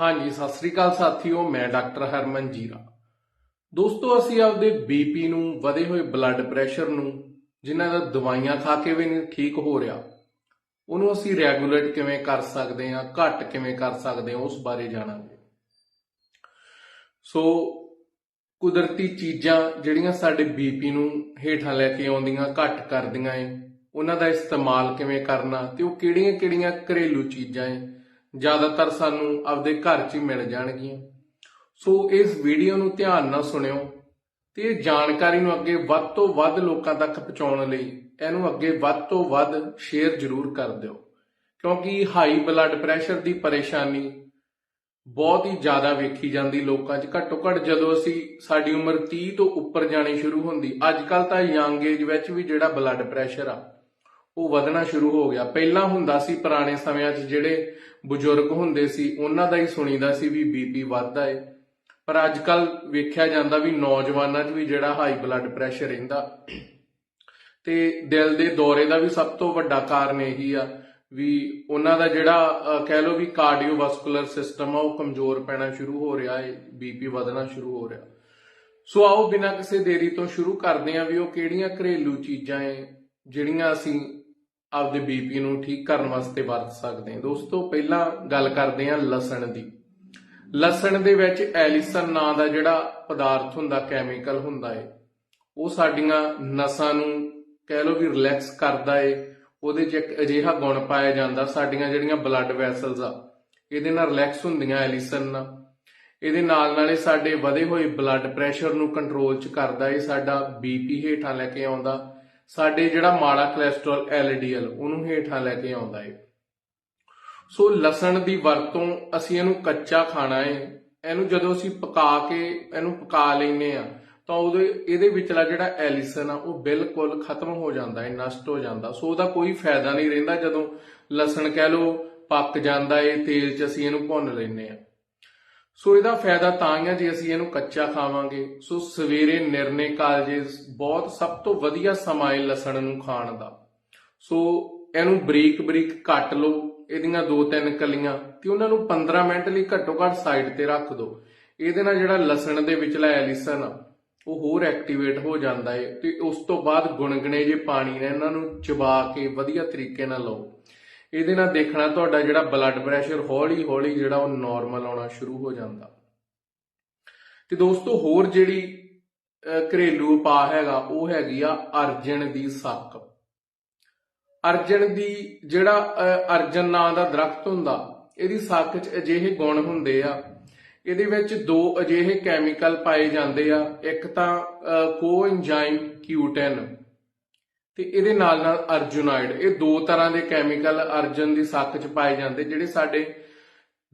ਹਾਂਜੀ, ਸਤਿ ਸ੍ਰੀ ਅਕਾਲ ਸਾਥੀਓ, ਮੈਂ ਡਾਕਟਰ ਹਰਮਨ ਜੀਰਾ। ਦੋਸਤੋ, ਅਸੀਂ ਆਪਦੇ ਬੀਪੀ ਨੂੰ, ਵਧੇ ਹੋਏ ਬਲੱਡ ਪ੍ਰੈਸ਼ਰ ਨੂੰ, ਜਿਨ੍ਹਾਂ ਦਾ ਦਵਾਈਆਂ ਖਾ ਕੇ ਵੀ ਨਹੀਂ ਠੀਕ ਹੋ ਰਿਹਾ, ਉਹਨੂੰ ਅਸੀਂ ਰੈਗੂਲੇਟ ਕਿਵੇਂ ਕਰ ਸਕਦੇ ਹਾਂ, ਘੱਟ ਕਿਵੇਂ ਕਰ ਸਕਦੇ ਹਾਂ, ਉਸ ਬਾਰੇ ਜਾਣਾਂਗੇ। ਸੋ, ਕੁਦਰਤੀ ਚੀਜ਼ਾਂ ਜਿਹੜੀਆਂ ਸਾਡੇ ਬੀਪੀ ਨੂੰ ਹੇਠਾਂ ਲੈ ਕੇ ਆਉਂਦੀਆਂ, ਘੱਟ ਕਰਦੀਆਂ ਏ, ਉਹਨਾਂ ਦਾ ਇਸਤੇਮਾਲ ਕਿਵੇਂ ਕਰਨਾ ਤੇ ਉਹ ਕਿਹੜੀਆਂ-ਕਿਹੜੀਆਂ ਘਰੇਲੂ ਚੀਜ਼ਾਂ ਏ ਜ਼ਿਆਦਾਤਰ ਸਾਨੂੰ ਆਪਦੇ ਘਰ 'ਚ ਹੀ ਮਿਲ ਜਾਣਗੀਆਂ। ਸੋ ਇਸ ਵੀਡੀਓ ਨੂੰ ਧਿਆਨ ਨਾਲ ਸੁਣਿਓ ਤੇ ਇਹ ਜਾਣਕਾਰੀ ਨੂੰ ਅੱਗੇ ਵੱਧ ਤੋਂ ਵੱਧ ਲੋਕਾਂ ਤੱਕ ਪਹੁੰਚਾਉਣ ਲਈ ਇਹਨੂੰ ਅੱਗੇ ਵੱਧ ਤੋਂ ਵੱਧ ਸ਼ੇਅਰ ਜ਼ਰੂਰ ਕਰ ਦਿਓ। ਕਿਉਂਕਿ ਹਾਈ ਬਲੱਡ ਪ੍ਰੈਸ਼ਰ ਦੀ ਪਰੇਸ਼ਾਨੀ ਬਹੁਤ ਹੀ ਜ਼ਿਆਦਾ ਵੇਖੀ ਜਾਂਦੀ ਲੋਕਾਂ 'ਚ। ਘੱਟੋ ਘੱਟ ਜਦੋਂ ਅਸੀਂ ਸਾਡੀ ਉਮਰ 30 ਤੋਂ ਉੱਪਰ ਜਾਣੀ ਸ਼ੁਰੂ ਹੁੰਦੀ, ਅੱਜ ਕੱਲ ਤਾਂ ਯੰਗ ਏਜ ਵਿੱਚ ਵੀ ਜਿਹੜਾ ਬਲੱਡ ਪ੍ਰੈਸ਼ਰ ਆ ਉਹ ਵਧਣਾ ਸ਼ੁਰੂ ਹੋ ਗਿਆ। ਪਹਿਲਾਂ ਹੁੰਦਾ ਸੀ ਪੁਰਾਣੇ ਸਮਿਆਂ 'ਚ ਜਿਹੜੇ ਬਜ਼ੁਰਗ ਹੁੰਦੇ ਸੀ, ਉਹਨਾਂ ਦਾ ਹੀ ਸੁਣੀਦਾ ਸੀ ਵੀ ਬੀਪੀ ਵੱਧਦਾ ਏ। ਪਰ ਅੱਜ ਕੱਲ ਵੇਖਿਆ ਜਾਂਦਾ ਵੀ ਨੌਜਵਾਨਾਂ 'ਚ ਵੀ ਜਿਹੜਾ ਹਾਈ ਬਲੱਡ ਪ੍ਰੈਸ਼ਰ ਰਹਿੰਦਾ। ਤੇ ਦਿਲ ਦੇ ਦੌਰੇ ਦਾ ਵੀ ਸਭ ਤੋਂ ਵੱਡਾ ਕਾਰਨ ਇਹੀ ਆ ਵੀ ਉਹਨਾਂ ਦਾ ਜਿਹੜਾ ਕਹਿ ਲਓ ਵੀ ਕਾਰਡੀਓਵਾਸਕੂਲਰ ਸਿਸਟਮ ਆ, ਉਹ ਕਮਜ਼ੋਰ ਪੈਣਾ ਸ਼ੁਰੂ ਹੋ ਰਿਹਾ ਹੈ ਬੀਪੀ ਵਧਣਾ ਸ਼ੁਰੂ ਹੋ ਰਿਹਾ। ਸੋ ਆਓ ਬਿਨਾਂ ਕਿਸੇ ਦੇਰੀ ਤੋਂ ਸ਼ੁਰੂ ਕਰਦੇ ਹਾਂ ਵੀ ਉਹ ਕਿਹੜੀਆਂ ਘਰੇਲੂ ਚੀਜ਼ਾਂ ਏ, ਜਿਹੜੀਆਂ ਅਸੀਂ ਆਪਦੇ ਬੀਪੀ ਨੂੰ ਠੀਕ ਕਰਨ ਵਾਸਤੇ ਵਰਤ ਸਕਦੇ ਹਾਂ। ਦੋਸਤੋ, ਪਹਿਲਾਂ ਗੱਲ ਕਰਦੇ ਹਾਂ ਲਸਣ ਦੀ। ਲਸਣ ਦੇ ਵਿੱਚ ਐਲਿਸਨ ਨਾਂ ਦਾ ਜਿਹੜਾ ਪਦਾਰਥ ਹੁੰਦਾ ਕੈਮੀਕਲ ਹੁੰਦਾ ਏ, ਉਹ ਸਾਡੀਆਂ ਨਸਾਂ ਨੂੰ ਕਹਿ ਲਓ ਵੀ ਰਿਲੈਕਸ ਕਰਦਾ ਏ, ਉਹਦੇ 'ਚ ਇੱਕ ਅਜਿਹਾ ਗੁਣ ਪਾਇਆ ਜਾਂਦਾ, ਸਾਡੀਆਂ ਜਿਹੜੀਆਂ ਬਲੱਡ ਵੈਸਲਸ ਆ, ਇਹਦੇ ਨਾਲ ਰਿਲੈਕਸ ਹੁੰਦੀਆਂ ਐਲਿਸਨ ਨਾਲ। ਇਹਦੇ ਨਾਲ ਨਾਲੇ ਸਾਡੇ ਵਧੇ ਹੋਏ ਬਲੱਡ ਪ੍ਰੈਸ਼ਰ ਨੂੰ ਕੰਟਰੋਲ 'ਚ ਕਰਦਾ ਏ, ਸਾਡਾ ਬੀਪੀ ਹੇਠਾਂ ਲੈ ਕੇ ਆਉਂਦਾ। ਸਾਡੇ ਜਿਹੜਾ ਮਾੜਾ ਕੋਲੇਸਟ੍ਰੋਲ ਐਲਡੀਐਲ ਉਹਨੂੰ ਹੇਠਾਂ ਲੈ ਕੇ ਆਉਂਦਾ ਏ। ਸੋ ਲਸਣ ਦੀ ਵਰਤੋਂ ਅਸੀਂ ਇਹਨੂੰ ਕੱਚਾ ਖਾਣਾ ਏ। ਇਹਨੂੰ ਜਦੋਂ ਅਸੀਂ ਪਕਾ ਕੇ ਇਹਨੂੰ ਪਕਾ ਲੈਨੇ ਆ ਤਾਂ ਉਹਦੇ, ਇਹਦੇ ਵਿਚਲਾ ਜਿਹੜਾ ਐਲਿਸਨ ਆ, ਉਹ ਬਿਲਕੁਲ ਖਤਮ ਹੋ ਜਾਂਦਾ ਹੈ ਨਸ਼ਟ ਹੋ ਜਾਂਦਾ। ਸੋ ਉਹਦਾ ਕੋਈ ਫਾਇਦਾ ਨਹੀਂ ਰਹਿੰਦਾ ਜਦੋਂ ਲਸਣ ਕਹਿ ਲਓ ਪੱਕ ਜਾਂਦਾ ਏ, ਤੇਲ 'ਚ ਅਸੀਂ ਇਹਨੂੰ ਭੁੰਨ ਲੈਨੇ ਆ ਸੋ ਇਹਦਾ ਫਾਇਦਾ ਤਾਂ ਹੀ ਆ ਜੇ ਅਸੀਂ ਇਹਨੂੰ ਕੱਚਾ ਖਾਵਾਂਗੇ। ਸੋ ਸਵੇਰੇ ਨਿਰਨੇ ਕਾਲਜੇ ਬਹੁਤ ਸਭ ਤੋਂ ਵਧੀਆ ਸਮਾਂ ਹੈ ਲਸਣ ਨੂੰ ਖਾਣ ਦਾ। ਸੋ ਇਹਨੂੰ ਬਰੀਕ ਬਰੀਕ ਕੱਟ ਲਓ, ਇਹਦੀਆਂ ਦੋ ਤਿੰਨ ਕਲੀਆਂ, ਤੇ ਉਹਨਾਂ ਨੂੰ 15 ਮਿੰਟ ਲਈ ਘੱਟੋ ਘੱਟ ਸਾਈਡ ਤੇ ਰੱਖ ਦਿਓ ਇਹਦੇ ਨਾਲ ਜਿਹੜਾ ਲਸਣ ਦੇ ਵਿਚਲਾ ਐਲਿਸਨ ਆ ਉਹ ਹੋਰ ਐਕਟੀਵੇਟ ਹੋ ਜਾਂਦਾ ਏ, ਤੇ ਉਸ ਤੋਂ ਬਾਅਦ ਗੁਣਗਣੇ ਜੇ ਪਾਣੀ ਨੇ ਇਹਨਾਂ ਨੂੰ ਚਬਾ ਕੇ ਵਧੀਆ ਤਰੀਕੇ ਨਾਲ ਲਓ। ਇਹਦੇ ਨਾਲ ਦੇਖਣਾ ਤੁਹਾਡਾ ਜਿਹੜਾ ਬਲੱਡ ਪ੍ਰੈਸ਼ਰ ਹੌਲੀ ਹੌਲੀ ਜਿਹੜਾ ਉਹ ਨਾਰਮਲ ਆਉਣਾ ਸ਼ੁਰੂ ਹੋ ਜਾਂਦਾ। ਤੇ ਦੋਸਤੋ, ਹੋਰ ਜਿਹੜੀ ਘਰੇਲੂ ਉਪਾਅ ਹੈਗਾ, ਉਹ ਹੈਗੀ ਆ ਅਰਜਨ ਦੀ ਸੱਕ। ਅਰਜਨ ਦੀ ਜਿਹੜਾ ਅਰਜਨ ਨਾਂ ਦਾ ਦਰਖਤ ਹੁੰਦਾ, ਇਹਦੀ ਸੱਕ 'ਚ ਅਜਿਹੇ ਗੁਣ ਹੁੰਦੇ ਆ, ਇਹਦੇ ਵਿੱਚ ਦੋ ਅਜਿਹੇ ਕੈਮੀਕਲ ਪਾਏ ਜਾਂਦੇ ਆ, ਇੱਕ ਤਾਂ ਕੋਐਂਜ਼ਾਈਮ Q10 ਤੇ ਇਹਦੇ ਨਾਲ ਨਾਲ ਅਰਜੁਨਾਇਡ, ਇਹ ਦੋ ਤਰ੍ਹਾਂ ਦੇ ਕੈਮੀਕਲ ਅਰਜਨ ਦੀ ਸੱਕ 'ਚ ਪਾਏ ਜਾਂਦੇ, ਜਿਹੜੇ ਸਾਡੇ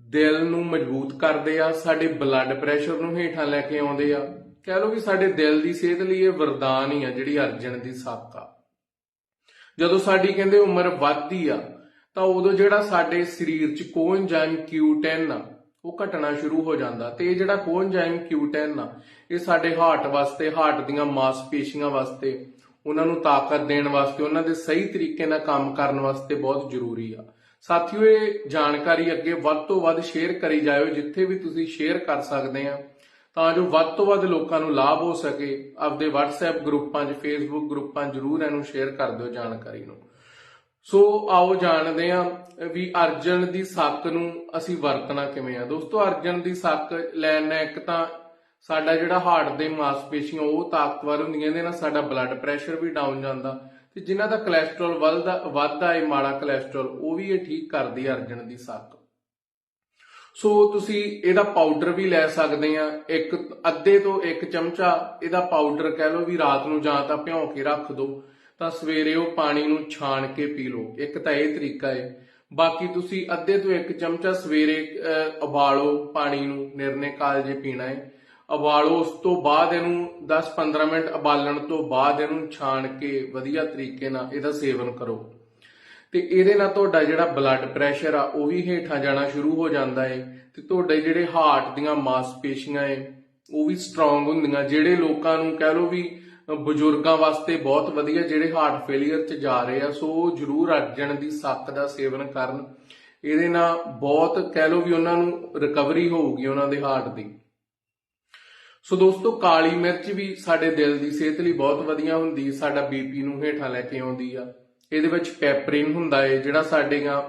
ਦਿਲ ਨੂੰ ਮਜ਼ਬੂਤ ਕਰਦੇ ਆ, ਸਾਡੇ ਬਲੱਡ ਪ੍ਰੈਸ਼ਰ ਨੂੰ ਹੇਠਾਂ ਲੈ ਕੇ ਆਉਂਦੇ ਆ। ਕਹਿ ਲਓ ਕਿ ਸਾਡੇ ਦਿਲ ਦੀ ਸਿਹਤ ਲਈ ਇਹ ਵਰਦਾਨ ਹੀ ਆ, ਜਿਹੜੀ ਅਰਜਨ ਦੀ ਸੱਕ ਆ। ਜਦੋਂ ਸਾਡੀ ਕਹਿੰਦੇ ਉਮਰ ਵੱਧਦੀ ਆ, ਤਾਂ ਉਦੋਂ ਜਿਹੜਾ ਸਾਡੇ ਸਰੀਰ 'ਚ ਕੋਐਂਜ਼ਾਈਮ Q10 ਆ, ਉਹ ਘਟਣਾ ਸ਼ੁਰੂ ਹੋ ਜਾਂਦਾ। ਤੇ ਇਹ ਜਿਹੜਾ ਕੋਐਂਜ਼ਾਈਮ Q10 ਆ, ਇਹ ਸਾਡੇ ਹਾਰਟ ਵਾਸਤੇ ਹਾਰਟ ਦੀਆਂ ਮਾਸਪੇਸ਼ੀਆਂ ਵਾਸਤੇ ਉਹਨਾਂ ਨੂੰ ਤਾਕਤ ਦੇਣ ਵਾਸਤੇ, ਉਹਨਾਂ ਦੇ ਸਹੀ ਤਰੀਕੇ ਨਾਲ ਕੰਮ ਕਰਨ ਵਾਸਤੇ ਬਹੁਤ ਜ਼ਰੂਰੀ ਆ। ਸਾਥੀਓ, ਇਹ ਜਾਣਕਾਰੀ ਅੱਗੇ ਵੱਧ ਤੋਂ ਵੱਧ ਸ਼ੇਅਰ ਕਰੀ ਜਾਇਓ, ਜਿੱਥੇ ਵੀ ਤੁਸੀਂ ਸ਼ੇਅਰ ਕਰ ਸਕਦੇ ਆ। ਤਾਂ ਜੋ ਵੱਧ ਤੋਂ ਵੱਧ ਲੋਕਾਂ ਨੂੰ ਲਾਭ ਹੋ ਸਕੇ, ਆਪਦੇ WhatsApp ਗਰੁੱਪਾਂ 'ਚ, Facebook ਗਰੁੱਪਾਂ ਜਰੂਰ ਇਹਨੂੰ ਸ਼ੇਅਰ ਕਰ ਦਿਓ ਜਾਣਕਾਰੀ ਨੂੰ। ਸੋ, ਆਓ ਜਾਣਦੇ ਹਾਂ ਵੀ ਅਰਜਨ ਦੀ ਸੱਕ ਨੂੰ ਅਸੀਂ ਵਰਤਣਾ ਕਿਵੇਂ ਆ। ਦੋਸਤੋ, ਅਰਜਨ ਦੀ ਸੱਕ ਲੈਣਾ ਇੱਕ ਤਾਂ ਸਾਡਾ ਜਿਹੜਾ ਹਾਰਟ ਦੇ ਮਾਸਪੇਸ਼ੀਆਂ ਉਹ ਤਾਕਤਵਰ ਹੁੰਦੀਆਂ ਇਹਦੇ ਨਾਲ ਸਾਡਾ ਬਲੱਡ ਪ੍ਰੈਸ਼ਰ ਵੀ ਡਾਊਨ ਜਾਂਦਾ। ਤੇ ਜਿਨ੍ਹਾਂ ਦਾ ਕੋਲੇਸਟ੍ਰੋਲ ਵੱਧਦਾ ਵੱਧਦਾ ਹੈ ਮਾੜਾ ਕੋਲੇਸਟ੍ਰੋਲ ਉਹ ਵੀ ਇਹ ਠੀਕ ਕਰਦੀ ਹੈ ਅਰਜਨ ਦੀ ਸੱਕ ਸੋ ਤੁਸੀਂ ਇਹਦਾ ਪਾਊਡਰ ਵੀ ਲੈ ਸਕਦੇ ਆ। ਇੱਕ ਅੱਧੇ ਤੋਂ ਇੱਕ ਚਮਚਾ ਇਹਦਾ ਪਾਊਡਰ ਕਹਿ ਲਓ ਵੀ ਰਾਤ ਨੂੰ ਜਾਂ ਤਾਂ ਭਿਓ ਕੇ ਰੱਖ ਦਿਓ ਤਾਂ ਸਵੇਰੇ ਉਹ ਪਾਣੀ ਨੂੰ ਛਾਣ ਕੇ ਪੀ ਲਓ। ਇੱਕ ਤਾਂ ਇਹ ਤਰੀਕਾ ਹੈ ਬਾਕੀ ਤੁਸੀਂ ਅੱਧੇ ਤੋਂ ਇੱਕ ਚਮਚਾ ਸਵੇਰੇ ਅਹ, ਉਬਾਲੋ ਪਾਣੀ ਨੂੰ ਨਿਰਨੇ ਕਾਲਜੇ ਪੀਣਾ ਹੈ ਉਬਾਲੋ, ਉਸ ਤੋਂ ਬਾਅਦ ਇਹਨੂੰ 10-15 ਮਿੰਟ ਉਬਾਲਣ ਤੋਂ ਬਾਅਦ ਇਹਨੂੰ ਛਾਣ ਕੇ ਵਧੀਆ ਤਰੀਕੇ ਨਾਲ ਇਹਦਾ ਸੇਵਨ ਕਰੋ। ਤੇ ਇਹਦੇ ਨਾਲ ਤੁਹਾਡਾ ਜਿਹੜਾ ਬਲੱਡ ਪ੍ਰੈਸ਼ਰ ਆ, ਉਹ ਵੀ ਹੇਠਾਂ ਜਾਣਾ ਸ਼ੁਰੂ ਹੋ ਜਾਂਦਾ ਹੈ ਤੇ ਤੁਹਾਡੇ ਜਿਹੜੇ ਹਾਰਟ ਦੀਆਂ ਮਾਸਪੇਸ਼ੀਆਂ ਏ, ਉਹ ਵੀ ਸਟਰੋਂਗ ਹੁੰਦੀਆਂ। ਜਿਹੜੇ ਲੋਕਾਂ ਨੂੰ ਕਹਿ ਲਓ ਵੀ ਬਜ਼ੁਰਗਾਂ ਵਾਸਤੇ ਬਹੁਤ ਵਧੀਆ ਜਿਹੜੇ ਹਾਰਟ ਫੇਲਿਅਰ 'ਚ ਜਾ ਰਹੇ ਆ, ਸੋ ਉਹ ਜ਼ਰੂਰ ਅਰਜਨ ਦੀ ਸੱਤ ਦਾ ਸੇਵਨ ਕਰਨ। ਇਹਦੇ ਨਾਲ ਬਹੁਤ ਕਹਿ ਲਓ ਵੀ ਉਹਨਾਂ ਨੂੰ ਰਿਕਵਰੀ ਹੋਊਗੀ ਉਹਨਾਂ ਦੇ ਹਾਰਟ ਦੀ। ਸੋ ਦੋਸਤੋ, ਕਾਲੀ ਮਿਰਚ ਵੀ ਸਾਡੇ ਦਿਲ ਦੀ ਸਿਹਤ ਲਈ ਬਹੁਤ ਵਧੀਆ ਹੁੰਦੀ ਹੈ, ਸਾਡਾ ਬੀਪੀ ਨੂੰ ਹੇਠਾਂ ਲੈ ਕੇ ਆਉਂਦੀ ਆ। ਇਹਦੇ ਵਿੱਚ ਪੈਪਰਿਨ ਹੁੰਦਾ ਏ, ਜਿਹੜਾ ਸਾਡੀਆਂ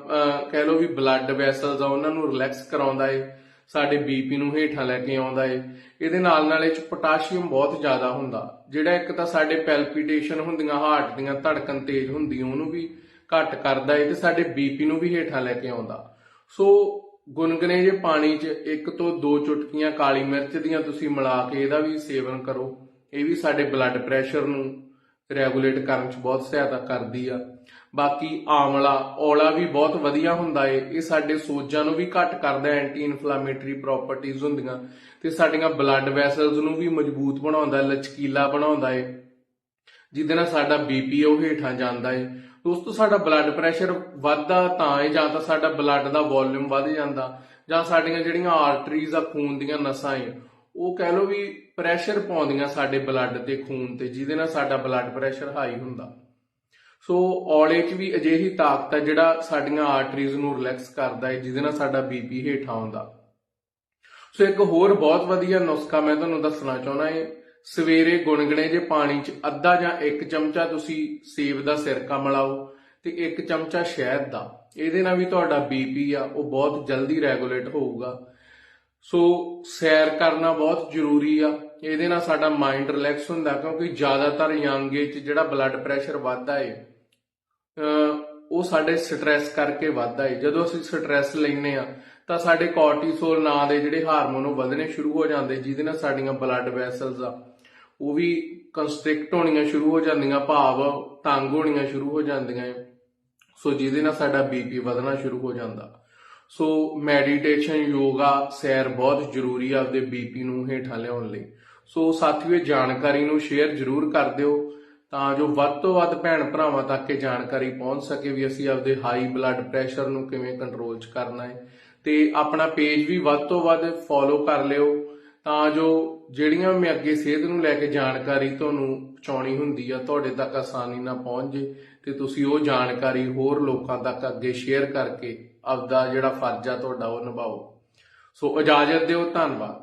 ਕਹਿ ਲਓ ਵੀ ਬਲੱਡ ਵੈਸਲਸ ਆ, ਉਹਨਾਂ ਨੂੰ ਰਿਲੈਕਸ ਕਰਾਉਂਦਾ ਏ, ਸਾਡੇ ਬੀਪੀ ਨੂੰ ਹੇਠਾਂ ਲੈ ਕੇ ਆਉਂਦਾ ਏ। ਇਹਦੇ ਨਾਲ ਨਾਲ ਇਹ ਚ ਪੋਟਾਸ਼ੀਅਮ ਬਹੁਤ ਜ਼ਿਆਦਾ ਹੁੰਦਾ, ਜਿਹੜਾ ਇੱਕ ਤਾਂ ਸਾਡੇ ਪੈਲਪੀਟੇਸ਼ਨ ਹੁੰਦੀਆਂ ਹਾਰਟ ਦੀਆਂ ਧੜਕਣ ਤੇਜ਼ ਹੁੰਦੀ, ਉਹਨੂੰ ਵੀ ਘੱਟ ਕਰਦਾ ਏ ਤੇ ਸਾਡੇ ਬੀਪੀ ਨੂੰ ਵੀ ਹੇਠਾਂ ਲੈ ਕੇ ਆਉਂਦਾ। ਸੋ ਗੁਨਗਨੇ ਜੇ ਪਾਣੀ 'ਚ ਇੱਕ ਤੋਂ ਦੋ ਚੁਟਕੀਆਂ ਕਾਲੀ ਮਿਰਚ ਦੀਆਂ ਤੁਸੀਂ ਮਿਲਾ ਕੇ ਇਹਦਾ ਵੀ ਸੇਵਨ ਕਰੋ। ਇਹ ਵੀ ਸਾਡੇ ਬਲੱਡ ਪ੍ਰੈਸ਼ਰ ਨੂੰ ਰੈਗੂਲੇਟ ਕਰਨ 'ਚ ਬਹੁਤ ਸਹਾਇਤਾ ਕਰਦੀ ਆ। ਬਾਕੀ ਆਮਲਾ ਔਲਾ ਵੀ ਬਹੁਤ ਵਧੀਆ ਹੁੰਦਾ ਏ। ਇਹ ਸਾਡੇ ਸੋਜਾਂ ਨੂੰ ਵੀ ਘੱਟ ਕਰਦਾ ਐਂਟੀ ਇਨਫਲਾਮੇਟਰੀ ਪ੍ਰੋਪਰਟੀਆਂ ਹੁੰਦੀਆਂ। ਤੇ ਸਾਡੀਆਂ ਬਲੱਡ ਵੈਸਲਸ ਨੂੰ ਵੀ ਮਜ਼ਬੂਤ ਬਣਾਉਂਦਾ, ਲਚਕੀਲਾ ਬਣਾਉਂਦਾ ਏ। ਜਿਹਦੇ ਨਾਲ ਸਾਡਾ ਬੀਪੀ ਉਹ ਹੇਠਾਂ ਜਾਂਦਾ ਏ। ਦੋਸਤੋ ਸਾਡਾ ਬਲੱਡ ਪ੍ਰੈਸ਼ਰ ਵੱਧਦਾ ਤਾਂ ਹੈ ਜਾਂ ਤਾਂ ਸਾਡਾ ਬਲੱਡ ਦਾ ਵੋਲਿਊਮ ਵੱਧ ਜਾਂਦਾ, ਜਾਂ ਸਾਡੀਆਂ ਜਿਹੜੀਆਂ ਆਰਟਰੀਜ਼ ਆ, ਖੂਨ ਦੀਆਂ ਨਸਾਂ ਏ, ਉਹ ਕਹਿ ਲਓ ਵੀ ਪ੍ਰੈਸ਼ਰ ਪਾਉਂਦੀਆਂ ਸਾਡੇ ਬਲੱਡ ਤੇ, ਖੂਨ ਤੇ, ਜਿਹਦੇ ਨਾਲ ਸਾਡਾ ਬਲੱਡ ਪ੍ਰੈਸ਼ਰ ਹਾਈ ਹੁੰਦਾ। ਸੋ ਔਲੇ 'ਚ ਵੀ ਅਜਿਹੀ ਤਾਕਤ ਹੈ ਜਿਹੜਾ ਸਾਡੀਆਂ ਆਰਟਰੀਜ਼ ਨੂੰ ਰਿਲੈਕਸ ਕਰਦਾ ਹੈ ਜਿਹਦੇ ਨਾਲ ਸਾਡਾ ਬੀਪੀ ਹੇਠਾਂ ਆਉਂਦਾ। ਸੋ ਇੱਕ ਹੋਰ ਬਹੁਤ ਵਧੀਆ ਨੁਸਖਾ ਮੈਂ ਤੁਹਾਨੂੰ ਦੱਸਣਾ ਚਾਹੁੰਦਾ ਹਾਂ ਸਵੇਰੇ ਗੁਨਗਣੇ ਜੇ ਪਾਣੀ 'ਚ ਅੱਧਾ ਜਾਂ ਇੱਕ ਚਮਚਾ ਤੁਸੀਂ ਸੇਬ ਦਾ ਸਿਰਕਾ ਮਿਲਾਓ ਤੇ ਇੱਕ ਚਮਚਾ ਸ਼ਹਿਦ ਦਾ। ਇਹਦੇ ਨਾਲ ਵੀ ਤੁਹਾਡਾ ਬੀਪੀ ਆ, ਉਹ ਬਹੁਤ ਜਲਦੀ ਰੈਗੂਲੇਟ ਹੋਊਗਾ। ਸੋ ਸੈਰ ਕਰਨਾ ਬਹੁਤ ਜ਼ਰੂਰੀ ਆ। ਇਹਦੇ ਨਾਲ ਸਾਡਾ ਮਾਈਂਡ ਰਿਲੈਕਸ ਹੁੰਦਾ ਕਿਉਂਕਿ ਜ਼ਿਆਦਾਤਰ ਯੰਗ ਏਜ 'ਚ ਜਿਹੜਾ ਬਲੱਡ ਪ੍ਰੈਸ਼ਰ ਵੱਧਦਾ ਏ ਉਹ ਸਾਡੇ ਸਟ੍ਰੈਸ ਕਰਕੇ ਵੱਧਦਾ ਏ। ਜਦੋਂ ਅਸੀਂ ਸਟ੍ਰੈਸ ਲੈਨੇ ਆ, ਤਾਂ ਸਾਡੇ ਕੋਰਟੀਸੋਲ ਨਾਂ ਦੇ ਜਿਹੜੇ ਹਾਰਮੋਨ ਉਹ ਵਧਣੇ ਸ਼ੁਰੂ ਹੋ ਜਾਂਦੇ, ਜਿਹਦੇ ਨਾਲ ਸਾਡੀਆਂ ਬਲੱਡ ਵੈਸਲਸ ਆ ਉਹ ਵੀ ਕੰਸਟ੍ਰਿਕਟ ਹੋਣੀਆਂ ਸ਼ੁਰੂ ਹੋ ਜਾਂਦੀਆਂ, ਭਾਵ ਤੰਗ ਹੋਣੀਆਂ ਸ਼ੁਰੂ ਹੋ ਜਾਂਦੀਆਂ ਏ। ਸੋ ਜਿਹਦੇ ਨਾਲ ਸਾਡਾ ਬੀਪੀ ਵਧਣਾ ਸ਼ੁਰੂ ਹੋ ਜਾਂਦਾ। ਸੋ ਮੈਡੀਟੇਸ਼ਨ ਯੋਗਾ ਸੈਰ ਬਹੁਤ ਜ਼ਰੂਰੀ ਆ ਆਪਦੇ ਬੀਪੀ ਨੂੰ ਹੇਠਾਂ ਲਿਆਉਣ ਲਈ। ਸੋ ਸਾਥੀਓ ਇਹ ਜਾਣਕਾਰੀ ਨੂੰ ਸ਼ੇਅਰ ਜ਼ਰੂਰ ਕਰ ਦਿਓ, ਤਾਂ ਜੋ ਵੱਧ ਤੋਂ ਵੱਧ ਭੈਣ ਭਰਾਵਾਂ ਤੱਕ ਇਹ ਜਾਣਕਾਰੀ ਪਹੁੰਚ ਸਕੇ ਵੀ ਅਸੀਂ ਆਪਦੇ ਹਾਈ ਬਲੱਡ ਪ੍ਰੈਸ਼ਰ ਨੂੰ ਕਿਵੇਂ ਕੰਟਰੋਲ 'ਚ ਕਰਨਾ ਹੈ ਤੇ ਆਪਣਾ ਪੇਜ ਵੀ ਵੱਧ ਤੋਂ ਵੱਧ ਫੋਲੋ ਕਰ ਲਿਓ। ਤਾਂ ਜੋ ਜਿਹੜੀਆਂ ਮੈਂ ਅੱਗੇ ਸਿਹਤ ਨੂੰ ਲੈ ਕੇ ਜਾਣਕਾਰੀ ਤੁਹਾਨੂੰ ਪਹੁੰਚਾਉਣੀ ਹੁੰਦੀ ਆ, ਤੁਹਾਡੇ ਤੱਕ ਆਸਾਨੀ ਨਾਲ ਪਹੁੰਚ ਜੇ ਤੇ ਤੁਸੀਂ ਉਹ ਜਾਣਕਾਰੀ ਹੋਰ ਲੋਕਾਂ ਤੱਕ ਅੱਗੇ ਸ਼ੇਅਰ ਕਰਕੇ ਆਪਦਾ ਜਿਹੜਾ ਫਰਜ਼ ਆ, ਤੁਹਾਡਾ ਉਹ ਨਿਭਾਓ। ਸੋ ਇਜਾਜ਼ਤ ਦਿਓ, ਧੰਨਵਾਦ।